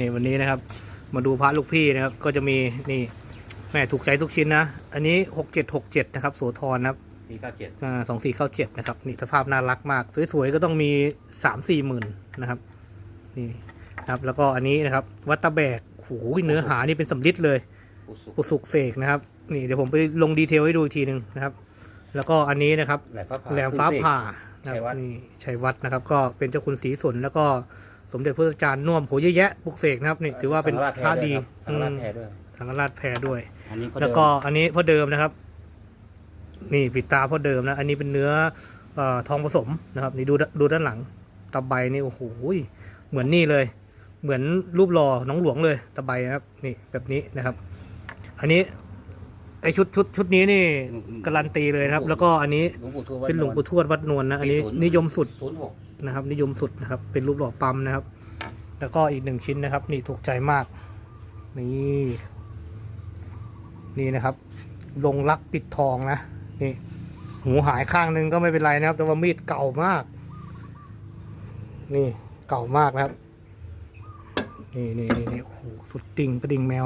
นี่วันนี้นะครับ มาดูพระลูกพี่นะครับ ก็จะมีนี่แม่ถูกใจทุกชิ้นนะ อันนี้หกเจ็ดหกเจ็ดนะครับโสธรนะครับปีเก้าเจ็ดสองสี่เข้าเจ็ดนะครับนี่สภาพน่ารักมาก สวยๆก็ต้องมีสามสี่หมื่นนะครับนี่นะครับ แล้วก็อันนี้นะครับ วัตตะแบกโอ้โหเนื้อหานี่เป็นสำลิดเลยอุสุปุสุกเสกนะครับ นี่เดี๋ยวผมไปลงดีเทลให้ดูอีกทีหนึ่งนะครับ แล้วก็อันนี้นะครับแหลมฟ้าผ่าแหลมฟ้าผ่านะชัยควัรับฒน์นี่ชัยวัฒน์นะครับ ก็เป็นเจ้าคุณศรีสนแล้วก็ สมเด็จพระอาจารย์น่วมโหเยอะแยะปลุกเสกนะครับนี่ถือว่าเป็นสังฆพระราชแพ้ดีด้วยครับสังฆราชแพ้ด้วยสังฆราชแพรด้วยอันนี้เขาแล้วก็อันนี้พ่อเดิมนะครับ นี่ปิดตาพ่อเดิมนะ อันนี้เป็นเนื้อเออทองผสมนะครับ นี่ดูดดูด้านหลังตะไบนี่โอ้โหเหมือนนี่เลย เหมือนรูปหล่อน้องหลวงเลยตะไบนะครับ นี่แบบนี้นะครับ อันนี้ ไอชุดชุดชุดนี้นี่การันตีเลยนะครับ แล้วก็อันนี้หลวงปู่ทวดเป็นหลวงปู่ทวดวัดนวลนะอันนี้ปีศูย์นิยมสุดศูนย์หกนะครับ นิยมสุดนะครับ เป็นรูปหล่อปั๊มนะครับ แล้วก็อีกหนึ่งชิ้นนะครับ นี่ถูกใจมาก นี่นี่นะครับ ลงรักปิดทองนะนี่ หูหายข้างนึงก็ไม่เป็นไรนะครับ แต่ว่ามีดเก่ามาก นี่เก่ามากนะครับ นี่นี่นี่นี่โอ้โหสุดติ่งประดิ่งแมว